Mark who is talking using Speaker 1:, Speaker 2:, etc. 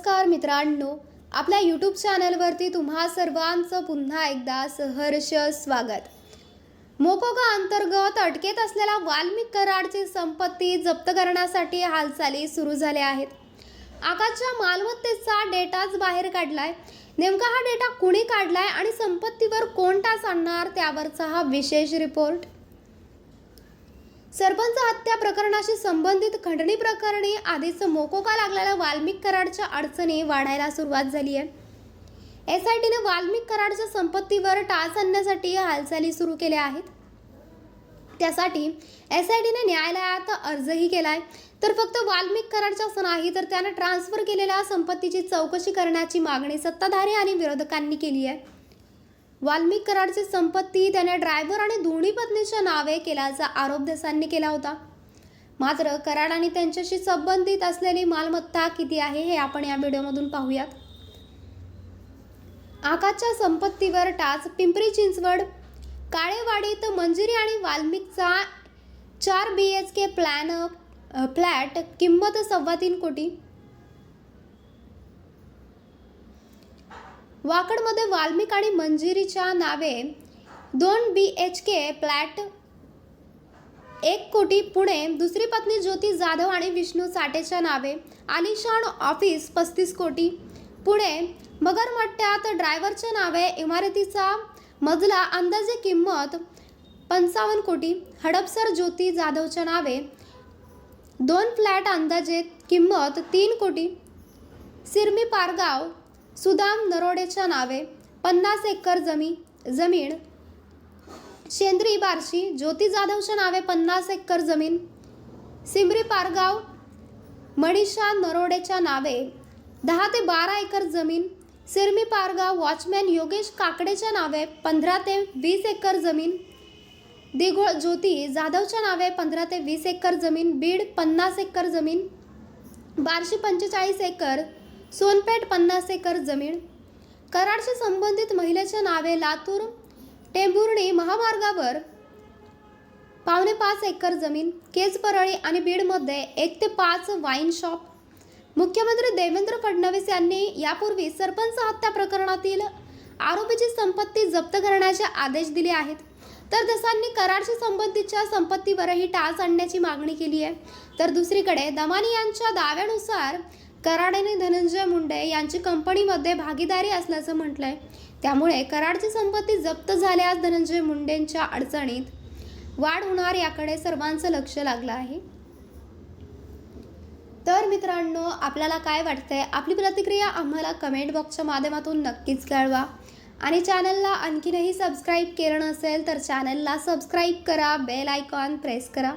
Speaker 1: नमस्कार मित्रांनो आपल्या यूट्यूब चॅनलवरती तुम्हा सर्वांचं पुन्हा एकदा सहर्ष स्वागत. मोकोगा अंतर्गत अटकेत असलेल्या वाल्मिक कराडची संपत्ती जप्त करण्यासाठी हालचाली सुरू झाल्या आहेत. आकाशच्या मालमत्तेचा डेटाच बाहेर काढलाय. नेमका हा डेटा कुणी काढलाय आणि संपत्तीवर कोण टाच आणणार त्यावरचा हा विशेष रिपोर्ट सरपंच हत्या प्रकरणाशी संबंधित खंडणी प्रकरणी आधीच मोकोका लागलेल्या वाल्मिक कराडच्या अडचणी वाढायला सुरुवात झाली आहे. एस आय टीने वाल्मिक कराडच्या संपत्तीवर टाच आणण्यासाठी हालचाली सुरू केल्या आहेत. त्यासाठी एस आय टीने न्यायालयात अर्जही केला आहे तर फक्त वाल्मिक कराडच्याच नाही तर त्यानं ट्रान्सफर केलेल्या संपत्तीची चौकशी करण्याची मागणी सत्ताधारी आणि विरोधकांनी केली आहे. वाल्मिक कराडची संपत्ती त्याने ड्रायव्हर आणि दोन्ही पत्नीच्या नावे केल्याचा आरोप देसांनी केला होता. मात्र कराड आणि त्यांच्याशी संबंधित असलेली मालमत्ता किती आहे हे आपण या व्हिडिओमधून पाहूयात. आकाशच्या संपत्तीवर टाच पिंपरी चिंचवड काळेवाडीत मंजिरी आणि वाल्मिकचा चार B H K plan flat किंमत सव्वा तीन कोटी. वाकडमध्ये वाल्मिक आणि मंजिरीच्या नावे दोन बी एच के फ्लॅट एक कोटी पुणे दुसरी पत्नी ज्योती जाधव आणि विष्णू साठेच्या नावे आलिशान ऑफिस पस्तीस कोटी पुणे. मगरमट्ट्यात ड्रायव्हरच्या नावे इमारतीचा मजला अंदाजे किंमत पंचावन्न कोटी. हडपसर ज्योती जाधवच्या नावे दोन फ्लॅट अंदाजे किंमत तीन कोटी. सिरमी पारगाव सुदाम नरोडेच्या नावे पन्नास एकर जमी जमीन. शेंद्री बार्शी ज्योती जाधवच्या नावे पन्नास एकर जमीन. सिमरी पारगाव मणिषा नरोडेच्या नावे दहा ते बारा एकर जमीन. सिरमी पारगाव वॉचमॅन योगेश काकडेच्या नावे पंधरा ते वीस एकर जमीन. दिघोळ ज्योती जाधवच्या नावे पंधरा ते वीस एकर जमीन. बीड पन्नास एकर जमीन. बारशे पंचेचाळीस एकर सोनपेठ पन्नास एकर जमीन. कराडशी संबंधित महिलेच्या नावे लातूर टेंभुर्णी महामार्गावर पावणे पाच एकर जमीन केज परळी आणि बीडमध्ये एक ते पाच वाईन शॉप मुख्यमंत्री देवेंद्र फडणवीस यांनी यापूर्वी सरपंच हत्या प्रकरणातील आरोपीची संपत्ती जप्त करण्याचे आदेश दिले आहेत. तर दसांनी कराडशी संबंधितच्या संपत्तीवरही टाच आणण्याची मागणी केली आहे. तर दुसरीकडे दमानी यांच्या दाव्यानुसार कराड आणि धनंजय मुंडे यांची कंपनीमध्ये भागीदारी असल्याचं म्हटलंय. त्यामुळे कराडची संपत्ती जप्त झाल्यास धनंजय मुंडेंच्या अडचणीत वाढ होणार याकडे सर्वांचं लक्ष लागलं आहे. तर मित्रांनो आपल्याला काय वाटतंय? आपली प्रतिक्रिया आम्हाला कमेंट बॉक्सच्या माध्यमातून नक्कीच कळवा. आणि चॅनलला आणखीनही सबस्क्राईब केलं नसेल तर चॅनलला सबस्क्राईब करा बेल आयकॉन प्रेस करा.